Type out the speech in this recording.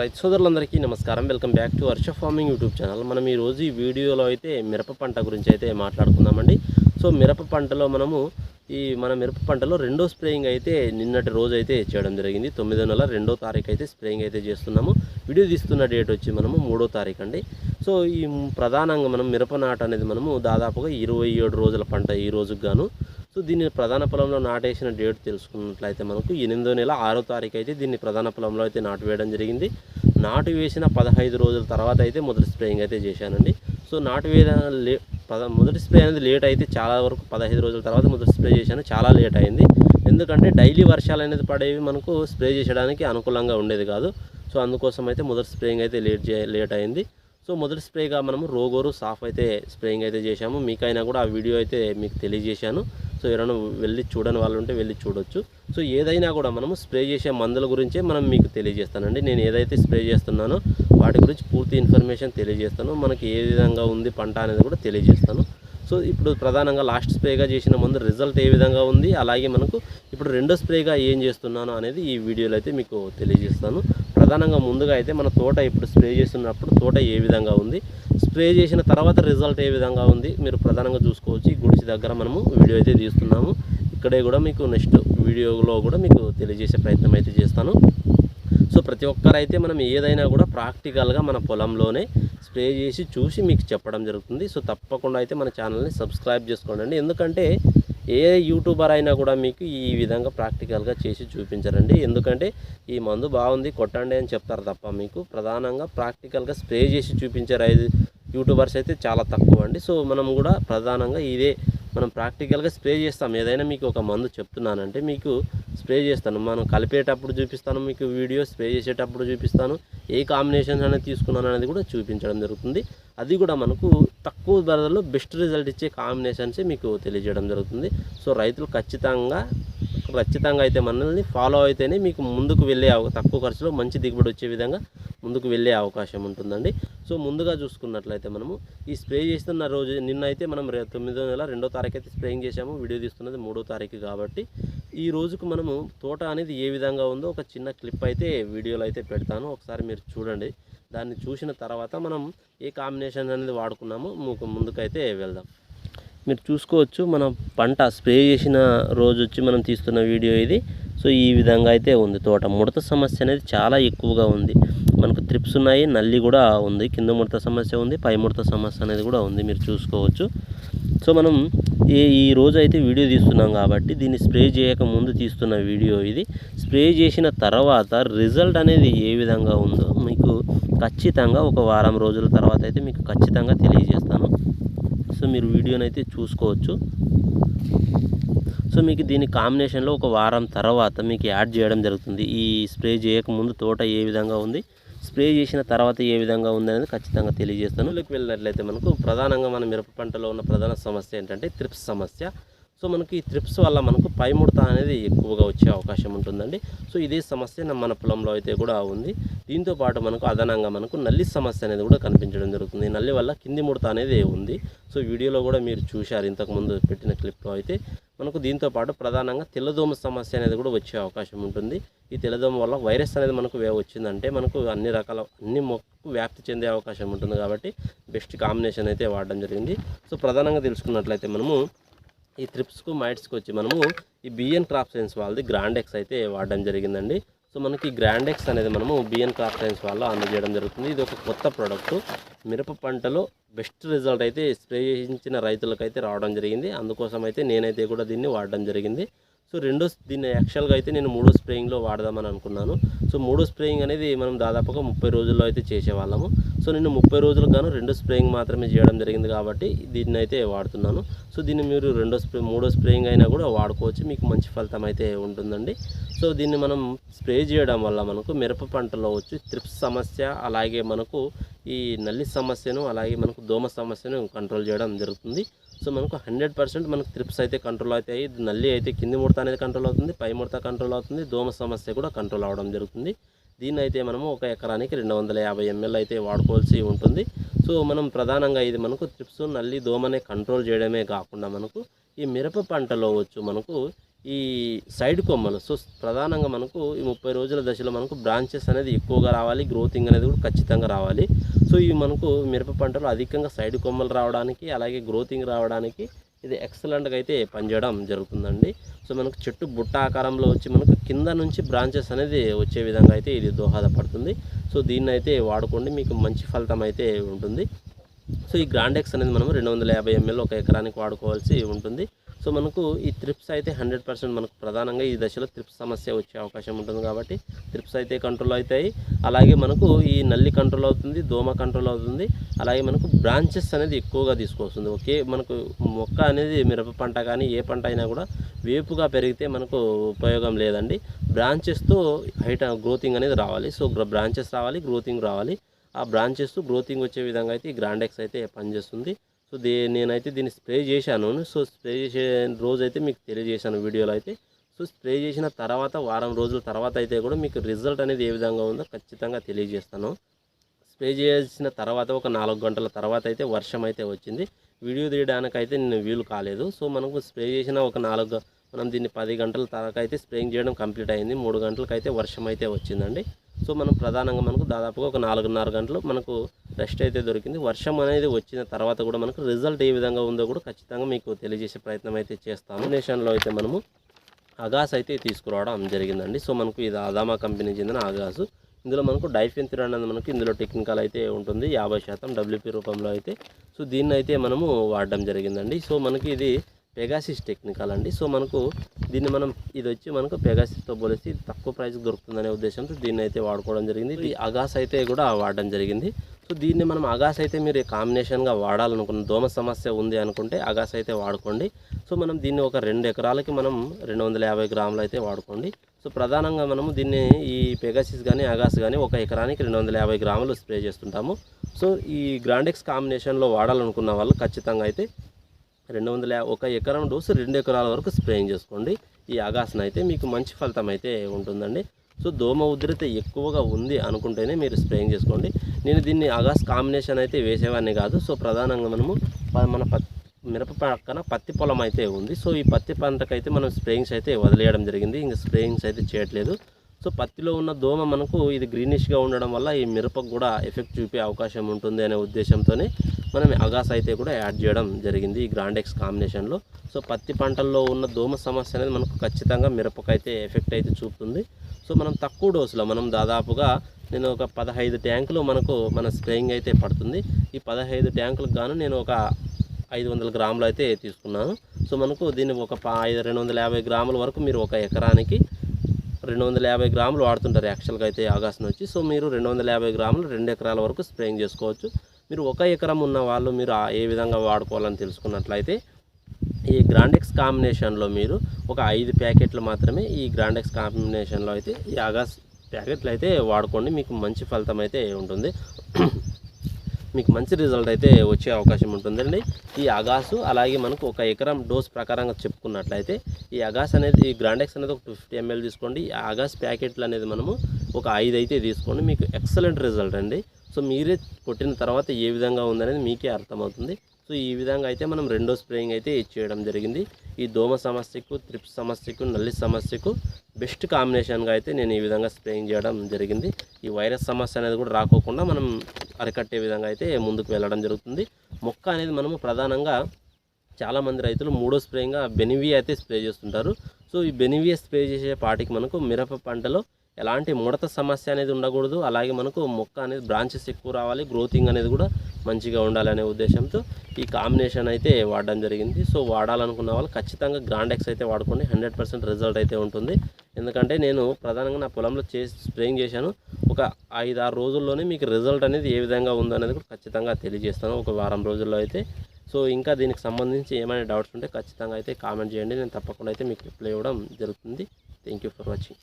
రైతు సోదరులందరికీ నమస్కారం. Welcome back to Varsha farming YouTube channel. మనం ఈ రోజు ఈ వీడియోలో అయితే మిరప పంట గురించి అయితే మాట్లాడుకుందామండి. సో మిరప పంటలో మనము ఈ మన మిరప పంటలో రెండో స్ప్రేయింగ్ అయితే నిన్నటి రోజు అయితే చేయడం జరిగింది. తొమ్మిదో నెల రెండో తారీఖు అయితే స్ప్రేయింగ్ అయితే చేస్తున్నాము. వీడియో తీస్తున్న డేట్ వచ్చి మనము మూడో తారీఖు అండి. సో ఈ ప్రధానంగా మనం మిరప నాట అనేది మనము దాదాపుగా ఇరవై ఏడు రోజుల పంట ఈ రోజుకి గాను సో దీన్ని ప్రధాన పొలంలో నాటేసిన డేట్ తెలుసుకున్నట్లయితే మనకు ఎనిమిదో నెల ఆరో తారీఖు అయితే దీన్ని ప్రధాన పొలంలో అయితే నాటు వేయడం జరిగింది. నాటు వేసిన పదహైదు రోజుల తర్వాత అయితే మొదటి స్ప్రేయింగ్ అయితే చేశానండి. సో నాటు వేయడం లే పద మొదటి స్ప్రే అనేది లేట్ అయితే చాలా వరకు పదహైదు రోజుల తర్వాత మొదటి స్ప్రే చేశాను. చాలా లేట్ అయింది. ఎందుకంటే డైలీ వర్షాలు అనేది పడేవి మనకు స్ప్రే చేయడానికి అనుకూలంగా ఉండేది కాదు. సో అందుకోసం అయితే మొదటి స్ప్రేయింగ్ అయితే లేట్ చే లేట్ అయింది. సో మొదటి స్ప్రేగా మనము రోగోరు సాఫ్ అయితే స్ప్రేయింగ్ అయితే చేశాము. మీకైనా కూడా ఆ వీడియో అయితే మీకు తెలియజేశాను. సో ఎవరైనా వెళ్ళి చూడని వాళ్ళు ఉంటే వెళ్ళి చూడొచ్చు. సో ఏదైనా కూడా మనము స్ప్రే చేసే మందుల గురించే మనం మీకు తెలియజేస్తానండి. నేను ఏదైతే స్ప్రే చేస్తున్నానో వాటి గురించి పూర్తి ఇన్ఫర్మేషన్ తెలియజేస్తాను. మనకి ఏ విధంగా ఉంది పంట అనేది కూడా తెలియజేస్తాను. సో ఇప్పుడు ప్రధానంగా లాస్ట్ స్ప్రేగా చేసిన ముందు రిజల్ట్ ఏ విధంగా ఉంది? అలాగే మనకు ఇప్పుడు రెండో స్ప్రేగా ఏం చేస్తున్నాను అనేది ఈ వీడియోలో అయితే మీకు తెలియజేస్తాను. ప్రధానంగా ముందుగా అయితే మన తోట ఇప్పుడు స్ప్రే చేస్తున్నప్పుడు తోట ఏ విధంగా ఉంది? స్ప్రే చేసిన తర్వాత రిజల్ట్ ఏ విధంగా ఉంది? మీరు ప్రధానంగా చూసుకోవచ్చు. ఈ గుడిసి దగ్గర మనము వీడియో అయితే తీస్తున్నాము. ఇక్కడే కూడా మీకు నెక్స్ట్ వీడియోలో కూడా మీకు తెలియజేసే ప్రయత్నం అయితే చేస్తాను. సో ప్రతి ఒక్కరైతే మనం ఏదైనా కూడా ప్రాక్టికల్గా మన పొలంలోనే స్ప్రే చేసి చూసి మీకు చెప్పడం జరుగుతుంది. సో తప్పకుండా అయితే మన ఛానల్ని సబ్స్క్రైబ్ చేసుకోండి. ఎందుకంటే ఏ యూట్యూబర్ అయినా కూడా మీకు ఈ విధంగా ప్రాక్టికల్గా చేసి చూపించారండి. ఎందుకంటే ఈ మందు బాగుంది కొట్టండి అని చెప్తారు తప్ప మీకు ప్రధానంగా ప్రాక్టికల్గా స్ప్రే చేసి చూపించారు ఐదు యూట్యూబర్స్ అయితే చాలా తక్కువ అండి. సో మనం కూడా ప్రధానంగా ఇదే మనం ప్రాక్టికల్గా స్ప్రే చేస్తాం. ఏదైనా మీకు ఒక మందు చెప్తున్నానంటే మీకు స్ప్రే చేస్తాను. మనం కలిపేటప్పుడు చూపిస్తాను మీకు వీడియో స్ప్రే చేసేటప్పుడు చూపిస్తాను. ఏ కాంబినేషన్ అనేది తీసుకున్నాను అనేది కూడా చూపించడం జరుగుతుంది. అది కూడా మనకు తక్కువ ధరలో బెస్ట్ రిజల్ట్ ఇచ్చే కాంబినేషన్సే మీకు తెలియజేయడం జరుగుతుంది. సో రైతులు ఖచ్చితంగా ఖచ్చితంగా అయితే మనల్ని ఫాలో అయితేనే మీకు ముందుకు వెళ్ళే తక్కువ ఖర్చులో మంచి దిగుబడి వచ్చే విధంగా ముందుకు వెళ్ళే అవకాశం ఉంటుందండి. సో ముందుగా చూసుకున్నట్లయితే మనము ఈ స్ప్రే చేస్తున్న రోజు నిన్న అయితే మనం తొమ్మిదో నెల రెండో తారీఖు అయితే స్ప్రేయింగ్ చేసాము వీడియో తీస్తున్నది మూడో తారీఖు కాబట్టి ఈ రోజుకు మనము తోట అనేది ఏ విధంగా ఉందో ఒక చిన్న క్లిప్ అయితే వీడియోలో అయితే పెడతాను. ఒకసారి మీరు చూడండి. దాన్ని చూసిన తర్వాత మనం ఏ కాంబినేషన్ అనేది వాడుకున్నామో మీకు ముందుకైతే వెళ్దాం. మీరు చూసుకోవచ్చు మన పంట స్ప్రే చేసిన రోజు వచ్చి మనం తీస్తున్న వీడియో ఇది. సో ఈ విధంగా అయితే ఉంది తోట. ముడత సమస్య అనేది చాలా ఎక్కువగా ఉంది. మనకు త్రిప్స్ ఉన్నాయి నల్లి కూడా ఉంది కింద ముడత సమస్య ఉంది పై ముడత సమస్య అనేది కూడా ఉంది మీరు చూసుకోవచ్చు. సో మనం ఈ ఈ రోజు అయితే వీడియో తీస్తున్నాం కాబట్టి దీన్ని స్ప్రే చేయక ముందు తీస్తున్న వీడియో ఇది. స్ప్రే చేసిన తర్వాత రిజల్ట్ అనేది ఏ విధంగా ఉందో మీకు ఖచ్చితంగా ఒక వారం రోజుల తర్వాత అయితే మీకు ఖచ్చితంగా తెలియజేస్తాను. సో మీరు వీడియోని అయితే చూసుకోవచ్చు. సో మీకు దీని కాంబినేషన్లో ఒక వారం తర్వాత మీకు యాడ్ చేయడం జరుగుతుంది. ఈ స్ప్రే చేయకముందు తోట ఏ విధంగా ఉంది స్ప్రే చేసిన తర్వాత ఏ విధంగా ఉందనేది ఖచ్చితంగా తెలియజేస్తాను. లోకి వెళ్ళినట్లయితే మనకు ప్రధానంగా మన మిరప పంటలో ఉన్న ప్రధాన సమస్య ఏంటంటే త్రిప్స్ సమస్య. సో మనకి ఈ త్రిప్స్ వల్ల మనకు పై ముడత అనేది ఎక్కువగా వచ్చే అవకాశం ఉంటుందండి. సో ఇదే సమస్య మన పొలంలో అయితే కూడా ఉంది. దీంతో పాటు మనకు అదనంగా మనకు నల్లి సమస్య అనేది కూడా కనిపించడం జరుగుతుంది. నల్లి వల్ల కింది ముడత అనేది ఉంది. సో వీడియోలో కూడా మీరు చూశారు. ఇంతకుముందు పెట్టిన క్లిప్లో అయితే మనకు దీంతో పాటు ప్రధానంగా తెల్లదోమ సమస్య అనేది కూడా వచ్చే అవకాశం ఉంటుంది. ఈ తెల్లదోమ వల్ల వైరస్ అనేది మనకు వచ్చిందంటే మనకు అన్ని రకాల అన్ని మొక్కకు వ్యాప్తి చెందే అవకాశం ఉంటుంది కాబట్టి బెస్ట్ కాంబినేషన్ అయితే వాడడం జరిగింది. సో ప్రధానంగా తెలుసుకున్నట్లయితే మనము ఈ ట్రిప్స్కు మైట్స్కి వచ్చి మనము ఈ బిఎన్ క్రాప్ సైన్స్ వాళ్ళది గ్రాండ్ ఎక్స్ అయితే వాడడం జరిగిందండి. సో మనకి గ్రాండ్ ఎక్స్ అనేది మనము బిఎన్ క్రాప్ సైన్స్ వాళ్ళు అందజేయడం జరుగుతుంది. ఇది ఒక కొత్త ప్రోడక్ట్. మిరప పంటలో బెస్ట్ రిజల్ట్ అయితే స్ప్రే చేయించిన రైతులకైతే రావడం జరిగింది. అందుకోసం అయితే నేనైతే కూడా దీన్ని వాడడం జరిగింది. సో రెండో దీన్ని యాక్చువల్గా అయితే నేను మూడో స్ప్రేయింగ్లో వాడదామని అనుకున్నాను. సో మూడో స్ప్రేయింగ్ అనేది మనం దాదాపుగా ముప్పై రోజుల్లో అయితే చేసేవాళ్ళము. సో నేను ముప్పై రోజులకు గాను రెండో స్ప్రేయింగ్ మాత్రమే చేయడం జరిగింది కాబట్టి దీన్ని అయితే వాడుతున్నాను. సో దీన్ని మీరు రెండో స్ప్రే మూడో స్ప్రేయింగ్ అయినా కూడా వాడుకోవచ్చు. మీకు మంచి ఫలితం అయితే ఉంటుందండి. సో దీన్ని మనం స్ప్రే చేయడం వల్ల మనకు మిరప పంటలో వచ్చి త్రిప్స్ సమస్య అలాగే మనకు ఈ నల్లి సమస్యను అలాగే మనకు దోమ సమస్యను కంట్రోల్ చేయడం జరుగుతుంది. సో మనకు హండ్రెడ్ పర్సెంట్ మనకు త్రిప్స్ అయితే కంట్రోల్ అవుతాయి. నల్లి అయితే కింది ముడత అనేది కంట్రోల్ అవుతుంది పై ముడత కంట్రోల్ అవుతుంది దోమ సమస్య కూడా కంట్రోల్ అవడం జరుగుతుంది. దీన్ని అయితే మనము ఒక ఎకరానికి రెండు వందల యాభై ఎంఎల్ అయితే వాడుకోవాల్సి ఉంటుంది. సో మనం ప్రధానంగా ఇది మనకు త్రిప్స్ నల్లి దోమనే కంట్రోల్ చేయడమే కాకుండా మనకు ఈ మిరప పంటలో వచ్చు మనకు ఈ సైడ్ కొమ్మలు సో ప్రధానంగా మనకు ఈ ముప్పై రోజుల దశలో మనకు బ్రాంచెస్ అనేది ఎక్కువగా రావాలి గ్రోతింగ్ అనేది కూడా ఖచ్చితంగా రావాలి. సో ఇవి మనకు మిరప పంటలో అధికంగా సైడ్ కొమ్మలు రావడానికి అలాగే గ్రోతింగ్ రావడానికి ఇది ఎక్సలెంట్గా అయితే పనిచేయడం జరుగుతుందండి. సో మనకు చెట్టు బుట్ట ఆకారంలో వచ్చి మనకు కింద నుంచి బ్రాంచెస్ అనేది వచ్చే విధంగా అయితే ఇది దోహదపడుతుంది. సో దీన్ని అయితే వాడుకోండి మీకు మంచి ఫలితం అయితే ఉంటుంది. సో ఈ గ్రాండెక్స్ అనేది మనం రెండు వందల యాభై ఎంఎల్ ఒక ఎకరానికి వాడుకోవాల్సి ఉంటుంది. సో మనకు ఈ త్రిప్స్ అయితే హండ్రెడ్ పర్సెంట్ మనకు ప్రధానంగా ఈ దశలో త్రిప్స్ సమస్య వచ్చే అవకాశం ఉంటుంది కాబట్టి త్రిప్స్ అయితే కంట్రోల్ అవుతాయి. అలాగే మనకు ఈ నల్లి కంట్రోల్ అవుతుంది దోమ కంట్రోల్ అవుతుంది. అలాగే మనకు బ్రాంచెస్ అనేది ఎక్కువగా తీసుకొస్తుంది. ఒకే మనకు మొక్క అనేది మిరప పంట కానీ ఏ పంట అయినా కూడా వేపుగా పెరిగితే మనకు ఉపయోగం లేదండి. బ్రాంచెస్తో హైట్ గ్రోతింగ్ అనేది రావాలి. సో బ్రాంచెస్ రావాలి గ్రోతింగ్ రావాలి. ఆ బ్రాంచెస్ గ్రోతింగ్ వచ్చే విధంగా అయితే ఈ గ్రాండెక్స్ అయితే పనిచేస్తుంది. సో దే నేనైతే దీన్ని స్ప్రే చేశాను. సో స్ప్రే చేసే రోజైతే మీకు తెలియజేశాను వీడియోలో అయితే. సో స్ప్రే చేసిన తర్వాత వారం రోజుల తర్వాత అయితే కూడా మీకు రిజల్ట్ అనేది ఏ విధంగా ఉందో ఖచ్చితంగా తెలియజేస్తాను. స్ప్రే చేసిన తర్వాత ఒక నాలుగు గంటల తర్వాత అయితే వర్షం అయితే వచ్చింది. వీడియో తీయడానికి అయితే నేను వీలు కాలేదు. సో మనకు స్ప్రే చేసిన ఒక నాలుగు మనం దీన్ని పది గంటల తర్వాత అయితే స్ప్రేయింగ్ చేయడం కంప్లీట్ అయింది. మూడు గంటలకైతే అయితే వర్షం అయితే వచ్చిందండి. సో మనం ప్రధానంగా మనకు దాదాపుగా ఒక నాలుగున్నర గంటలు మనకు రెస్ట్ అయితే దొరికింది. వర్షం అనేది వచ్చిన తర్వాత కూడా మనకు రిజల్ట్ ఏ విధంగా ఉందో కూడా ఖచ్చితంగా మీకు తెలియజేసే ప్రయత్నం అయితే చేస్తాము. నేషన్లో అయితే మనము అగాస్ అయితే తీసుకురావడం జరిగిందండి. సో మనకు ఇది అదామా కంపెనీ చెందిన అగాసు ఇందులో మనకు డైఫిన్ అనేది మనకు ఇందులో టెక్నికల్ అయితే ఉంటుంది. యాభై శాతం డబ్ల్యూపీ రూపంలో అయితే. సో దీన్ని అయితే మనము వాడడం జరిగిందండి. సో మనకి ఇది పెగాసిస్ టెక్నికల్ అండి. సో మనకు దీన్ని మనం ఇది వచ్చి మనకు పెగాసిస్తో పోలిస్తే తక్కువ ప్రైస్ దొరుకుతుందనే ఉద్దేశంతో దీన్ని అయితే వాడుకోవడం జరిగింది. ఈ అగాస్ అయితే కూడా వాడడం జరిగింది. సో దీన్ని మనం అగాస్ అయితే మీరు కాంబినేషన్గా వాడాలనుకున్న దోమ సమస్య ఉంది అనుకుంటే అగాస్ అయితే వాడుకోండి. సో మనం దీన్ని ఒక రెండు ఎకరాలకి మనం రెండు వందల యాభై గ్రాములు అయితే వాడుకోండి. సో ప్రధానంగా మనము దీన్ని ఈ పెగాసిస్ కానీ అగాస్ కానీ ఒక ఎకరానికి రెండు వందల యాభై గ్రాములు స్ప్రే చేస్తుంటాము. సో ఈ గ్రాండెక్స్ కాంబినేషన్లో వాడాలనుకున్న వాళ్ళు ఖచ్చితంగా అయితే రెండు వందల ఒక ఎకరం డోసు రెండు ఎకరాల వరకు స్ప్రేయింగ్ చేసుకోండి. ఈ ఆగాసన అయితే మీకు మంచి ఫలితం అయితే ఉంటుందండి. సో దోమ ఉద్రిత ఎక్కువగా ఉంది అనుకుంటేనే మీరు స్ప్రేయింగ్ చేసుకోండి. నేను దీన్ని ఆగాస్ కాంబినేషన్ అయితే వేసేవాడిని కాదు. సో ప్రధానంగా మనము మన పత్తి మిరప పక్కన పత్తి పొలం అయితే ఉంది. సో ఈ పత్తి పంటకైతే మనం స్ప్రేయింగ్స్ అయితే వదిలేయడం జరిగింది. ఇంకా స్ప్రేయింగ్స్ అయితే చేయట్లేదు. సో పత్తిలో ఉన్న దోమ మనకు ఇది గ్రీనిష్గా ఉండడం వల్ల ఈ మిరపకు కూడా ఎఫెక్ట్ చూపే అవకాశం ఉంటుంది అనే ఉద్దేశంతోనే మనం అగాస్ అయితే కూడా యాడ్ చేయడం జరిగింది ఈ గ్రాండెక్స్ కాంబినేషన్లో సో పత్తి పంటల్లో ఉన్న దోమ సమస్య అనేది మనకు ఖచ్చితంగా మిరపకైతే ఎఫెక్ట్ అయితే చూపుతుంది. సో మనం తక్కువ డోసులో మనం దాదాపుగా నేను ఒక పదహైదు ట్యాంకులు మనకు మన స్ప్రేయింగ్ అయితే పడుతుంది. ఈ పదహైదు ట్యాంకులకు గాను నేను ఒక ఐదు వందల గ్రాములు అయితే తీసుకున్నాను. సో మనకు దీన్ని ఒక ఐదు రెండు వందల యాభై గ్రాముల వరకు మీరు ఒక ఎకరానికి రెండు వందల యాభై గ్రాములు వాడుతుంటారు యాక్చువల్గా అయితే ఆగాస్ని వచ్చి. సో మీరు రెండు వందల యాభై గ్రాములు రెండు ఎకరాల వరకు స్ప్రేయింగ్ చేసుకోవచ్చు. మీరు ఒక ఎకరం ఉన్న వాళ్ళు మీరు ఏ విధంగా వాడుకోవాలని తెలుసుకున్నట్లయితే ఈ గ్రాండెక్స్ కాంబినేషన్లో మీరు ఒక ఐదు ప్యాకెట్లు మాత్రమే ఈ గ్రాండెక్స్ కాంబినేషన్లో అయితే ఈ ఆగాస్ ప్యాకెట్లు అయితే వాడుకోండి. మీకు మంచి ఫలితం అయితే ఉంటుంది. మీకు మంచి రిజల్ట్ అయితే వచ్చే అవకాశం ఉంటుందండి. ఈ అగాసు అలాగే మనకు ఒక ఎకరం డోస్ ప్రకారంగా చెప్పుకున్నట్లయితే ఈ అగాస్ అనేది ఈ గ్రాండెక్స్ అనేది ఒక టూ ఫిఫ్టీ ఎంఎల్ తీసుకోండి. ఈ అగాస్ ప్యాకెట్లు అనేది మనము ఒక ఐదు అయితే తీసుకోండి. మీకు ఎక్సలెంట్ రిజల్ట్ అండి. సో మీరే కొట్టిన తర్వాత ఏ విధంగా ఉందనేది మీకే అర్థమవుతుంది. సో ఈ విధంగా అయితే మనం రెండో స్ప్రేయింగ్ అయితే చేయడం జరిగింది. ఈ దోమ సమస్యకు త్రిప్స్ సమస్యకు నల్లి సమస్యకు బెస్ట్ కాంబినేషన్గా అయితే నేను ఈ విధంగా స్ప్రేయింగ్ చేయడం జరిగింది. ఈ వైరస్ సమస్య అనేది కూడా రాకోకుండా మనం అరికట్టే విధంగా అయితే ముందుకు వెళ్ళడం జరుగుతుంది. మొక్క అనేది మనము ప్రధానంగా చాలామంది రైతులు మూడో స్ప్రేయింగ్గా బెనివియా అయితే స్ప్రే చేస్తుంటారు. సో ఈ బెనివియా స్ప్రే చేసే పాటికి మనకు మిరప పంటలో ఎలాంటి ముడత సమస్య అనేది ఉండకూడదు. అలాగే మనకు మొక్క అనేది బ్రాంచెస్ ఎక్కువ రావాలి. గ్రోతింగ్ అనేది కూడా మంచిగా ఉండాలనే ఉద్దేశంతో ఈ కాంబినేషన్ అయితే వాడడం జరిగింది. సో వాడాలనుకున్న వాళ్ళు ఖచ్చితంగా గ్రాండెక్స్ అయితే వాడుకోండి. హండ్రెడ్ పర్సెంట్ రిజల్ట్ అయితే ఉంటుంది. ఎందుకంటే నేను ప్రధానంగా నా పొలంలో చేసి స్ప్రేయింగ్ చేశాను. ఒక ఐదు ఆరు రోజుల్లోనే మీకు రిజల్ట్ అనేది ఏ విధంగా ఉందనేది కూడా ఖచ్చితంగా తెలియజేస్తాను. ఒక వారం రోజుల్లో అయితే. సో ఇంకా దీనికి సంబంధించి ఏమైనా డౌట్స్ ఉంటే ఖచ్చితంగా అయితే కామెంట్ చేయండి. నేను తప్పకుండా అయితే మీకు రిప్లై ఇవ్వడం జరుగుతుంది. Thank you for watching